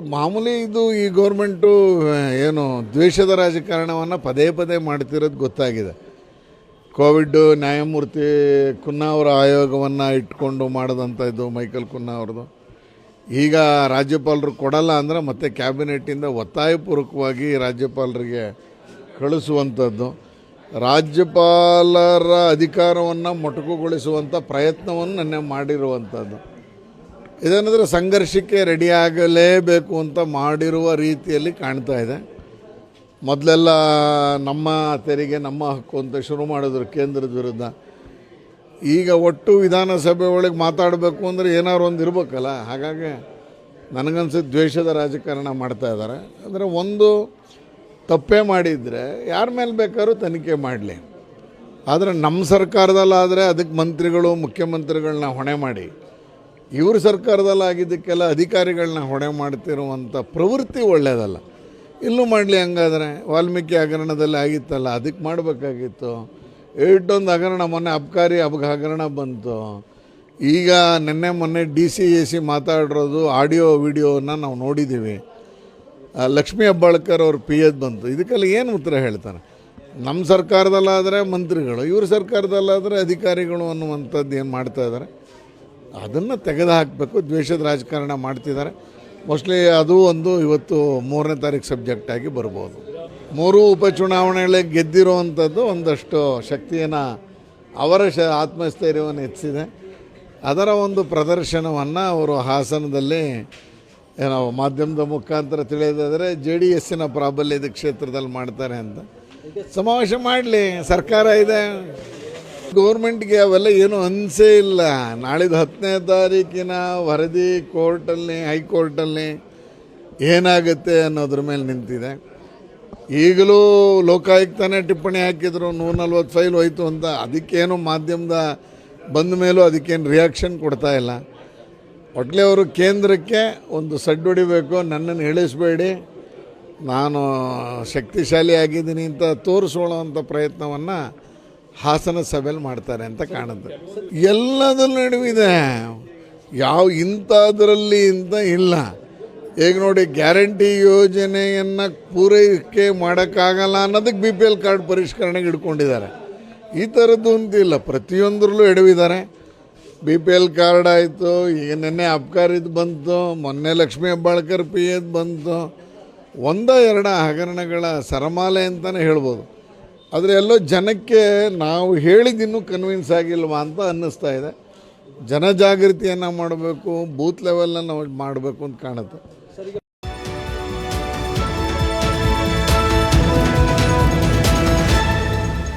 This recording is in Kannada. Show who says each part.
Speaker 1: ಮಾಮೂಲಿ ಇದು ಈ ಗೌರ್ಮೆಂಟು ಏನು ದ್ವೇಷದ ರಾಜಕಾರಣವನ್ನು ಪದೇ ಪದೇ ಮಾಡ್ತಿರೋದು ಗೊತ್ತಾಗಿದೆ. ಕೋವಿಡ್ ನ್ಯಾಯಮೂರ್ತಿ ಕುನ್ನಾ ಅವರ ಆಯೋಗವನ್ನು ಇಟ್ಕೊಂಡು ಮಾಡಿದಂಥ ಇದು ಮೈಕಲ್ ಕುನ್ನಾ ಅವ್ರದ್ದು. ಈಗ ರಾಜ್ಯಪಾಲರು ಕೊಡಲ್ಲ ಅಂದರೆ ಮತ್ತೆ ಕ್ಯಾಬಿನೆಟ್ಟಿಂದ ಒತ್ತಾಯಪೂರ್ವಕವಾಗಿ ರಾಜ್ಯಪಾಲರಿಗೆ ಕಳಿಸುವಂಥದ್ದು ರಾಜ್ಯಪಾಲರ ಅಧಿಕಾರವನ್ನು ಮೊಟಕುಗೊಳಿಸುವಂಥ ಪ್ರಯತ್ನವನ್ನು ನೆನ್ನೆ ಮಾಡಿರುವಂಥದ್ದು ಇದೇನೆಂದರೆ ಸಂಘರ್ಷಕ್ಕೆ ರೆಡಿಯಾಗಲೇಬೇಕು ಅಂತ ಮಾಡಿರುವ ರೀತಿಯಲ್ಲಿ ಕಾಣ್ತಾ ಇದೆ. ಮೊದಲೆಲ್ಲ ನಮ್ಮ ತೆರಿಗೆ, ನಮ್ಮ ಹಕ್ಕು ಅಂತ ಶುರು ಮಾಡಿದ್ರು ಕೇಂದ್ರದ ವಿರುದ್ಧ. ಈಗ ಒಟ್ಟು ವಿಧಾನಸಭೆ ಒಳಗೆ ಮಾತಾಡಬೇಕು ಅಂದರೆ ಏನಾದ್ರು ಒಂದು ಇರಬೇಕಲ್ಲ? ಹಾಗಾಗಿ ನನಗನ್ಸುತ್ತೆ ದ್ವೇಷದ ರಾಜಕಾರಣ ಮಾಡ್ತಾ ಇದ್ದಾರೆ. ಅಂದರೆ ಒಂದು ತಪ್ಪೇ ಮಾಡಿದರೆ ಯಾರ ಮೇಲೆ ಬೇಕಾದ್ರೂ ತನಿಖೆ ಮಾಡಲಿ. ಆದರೆ ನಮ್ಮ ಸರ್ಕಾರದಲ್ಲಾದರೆ ಅದಕ್ಕೆ ಮಂತ್ರಿಗಳು, ಮುಖ್ಯಮಂತ್ರಿಗಳನ್ನ ಹೊಣೆ ಮಾಡಿ. ಇವ್ರ ಸರ್ಕಾರದಲ್ಲಿ ಆಗಿದ್ದಕ್ಕೆಲ್ಲ ಅಧಿಕಾರಿಗಳನ್ನ ಹೊಣೆ ಮಾಡ್ತಿರುವಂಥ ಪ್ರವೃತ್ತಿ ಒಳ್ಳೆಯದಲ್ಲ. ಇಲ್ಲೂ ಮಾಡಲಿ ಹಂಗಾದರೆ ವಾಲ್ಮೀಕಿ ಹಗರಣದಲ್ಲಿ ಆಗಿತ್ತಲ್ಲ, ಅದಕ್ಕೆ ಮಾಡಬೇಕಾಗಿತ್ತು. ಏಟೊಂದು ಹಗರಣ ಮೊನ್ನೆ ಅಬ್ಕಾರಿ ಅಬ್ಗ ಹಗರಣ ಬಂತು. ಈಗ ನಿನ್ನೆ ಮೊನ್ನೆ ಡಿ ಸಿ ಎ ಸಿ ಮಾತಾಡಿರೋದು ಆಡಿಯೋ, ವಿಡಿಯೋನ ನಾವು ನೋಡಿದ್ದೀವಿ. ಲಕ್ಷ್ಮೀ ಹೆಬ್ಬಾಳ್ಕರ್ ಅವ್ರ ಪಿ ಎದ್ ಬಂತು. ಇದಕ್ಕೆಲ್ಲ ಏನು ಉತ್ತರ ಹೇಳ್ತಾರೆ? ನಮ್ಮ ಸರ್ಕಾರದಲ್ಲಾದರೆ ಮಂತ್ರಿಗಳು, ಇವ್ರ ಸರ್ಕಾರದಲ್ಲಾದರೆ ಅಧಿಕಾರಿಗಳು ಅನ್ನುವಂಥದ್ದು ಏನು ಮಾಡ್ತಾ ಇದ್ದಾರೆ ಅದನ್ನು ತೆಗೆದು ಹಾಕಬೇಕು ದ್ವೇಷದ ರಾಜಕಾರಣ ಮಾಡ್ತಿದ್ದಾರೆ. ಮೋಸ್ಟ್ಲಿ ಅದು ಒಂದು ಇವತ್ತು ಮೂರನೇ ತಾರೀಕು ಸಬ್ಜೆಕ್ಟ್ ಆಗಿ ಬರ್ಬೋದು. ಮೂರು ಉಪಚುನಾವಣೆಗಳಲ್ಲಿ ಗೆದ್ದಿರುವಂಥದ್ದು ಒಂದಷ್ಟು ಶಕ್ತಿಯನ್ನು, ಅವರ ಶ, ಆತ್ಮಸ್ಥೈರ್ಯವನ್ನು ಹೆಚ್ಚಿದೆ ಅದರ ಒಂದು ಪ್ರದರ್ಶನವನ್ನು ಅವರು ಹಾಸನದಲ್ಲಿ ಏನೋ ಮಾಧ್ಯಮದ ಮುಖಾಂತರ ತಿಳಿಯೋದಾದರೆ ಜೆ ಡಿ ಎಸ್ಸಿನ ಪ್ರಾಬಲ್ಯದ ಕ್ಷೇತ್ರದಲ್ಲಿ ಮಾಡ್ತಾರೆ ಅಂತ. ಸಮಾವೇಶ ಮಾಡಲಿ, ಸರ್ಕಾರ ಇದೆ. ಗೌರ್ಮೆಂಟ್ಗೆ ಅವೆಲ್ಲ ಏನು ಅನಿಸೇ ಇಲ್ಲ. ನಾಳಿದ್ದು ಹತ್ತನೇ ತಾರೀಕಿನ ವರದಿ ಕೋರ್ಟಲ್ಲಿ, ಹೈಕೋರ್ಟಲ್ಲಿ ಏನಾಗುತ್ತೆ ಅನ್ನೋದ್ರ ಮೇಲೆ ನಿಂತಿದೆ. ಈಗಲೂ ಲೋಕಾಯುಕ್ತನೇ ಟಿಪ್ಪಣಿ ಹಾಕಿದ್ರು ನೂರ ನಲ್ವತ್ತು ಫೈಲ್ ಹೋಯಿತು ಅಂತ. ಅದಕ್ಕೇನು ಮಾಧ್ಯಮದ ಬಂದ ಮೇಲೂ ಅದಕ್ಕೇನು ರಿಯಾಕ್ಷನ್ ಕೊಡ್ತಾ ಇಲ್ಲ. ಒಟ್ಲೆ ಅವರು ಕೇಂದ್ರಕ್ಕೆ ಒಂದು ಸಡ್ಡು ಹೊಡಿಬೇಕು, ನನ್ನನ್ನು ಇಳಿಸ್ಬೇಡಿ, ನಾನು ಶಕ್ತಿಶಾಲಿ ಆಗಿದ್ದೀನಿ ಅಂತ ತೋರಿಸ್ಕೊಳ್ಳೋವಂಥ ಪ್ರಯತ್ನವನ್ನು ಹಾಸನ ಸಭೆಯಲ್ಲಿ ಮಾಡ್ತಾರೆ ಅಂತ ಕಾಣುತ್ತೆ. ಎಲ್ಲದರ ನಡುವಿದೆ ಯಾವ ಇಂಥದ್ರಲ್ಲಿ ಇಂಥ ಇಲ್ಲ. ಈಗ ನೋಡಿ ಗ್ಯಾರಂಟಿ ಯೋಜನೆಯನ್ನು ಪೂರೈಕೆ ಮಾಡೋಕ್ಕಾಗಲ್ಲ ಅನ್ನೋದಕ್ಕೆ ಬಿ ಪಿ ಎಲ್ ಕಾರ್ಡ್ ಪರಿಷ್ಕರಣೆಗೆ ಇಟ್ಕೊಂಡಿದ್ದಾರೆ ಈ ಥರದ್ದು ಅಂತಿಲ್ಲ ಪ್ರತಿಯೊಂದರಲ್ಲೂ ಎಡವಿದ್ದಾರೆ. ಬಿ ಪಿ ಎಲ್ ಕಾರ್ಡ್ ಆಯಿತು, ಈಗ ನಿನ್ನೆ ಅಬ್ಕಾರಿದ್ದು ಬಂತು, ಮೊನ್ನೆ ಲಕ್ಷ್ಮೀ ಹೆಬ್ಬಾಳ್ಕರ್ ಪಿ ಎದ್ ಬಂತು. ಒಂದ, ಎರಡ ಹಗರಣಗಳ ಸರಮಾಲೆ ಅಂತಲೇ ಹೇಳ್ಬೋದು. ಆದರೆ ಎಲ್ಲೋ ಜನಕ್ಕೆ ನಾವು ಹೇಳಿದ್ದಿನ್ನೂ ಕನ್ವಿನ್ಸ್ ಆಗಿಲ್ವಾ ಅಂತ ಅನ್ನಿಸ್ತಾ ಇದೆ. ಜನಜಾಗೃತಿಯನ್ನು ಮಾಡಬೇಕು ಬೂತ್ ಲೆವೆಲ್ನ ನಾವು ಮಾಡಬೇಕು ಅಂತ ಕಾಣುತ್ತೆ.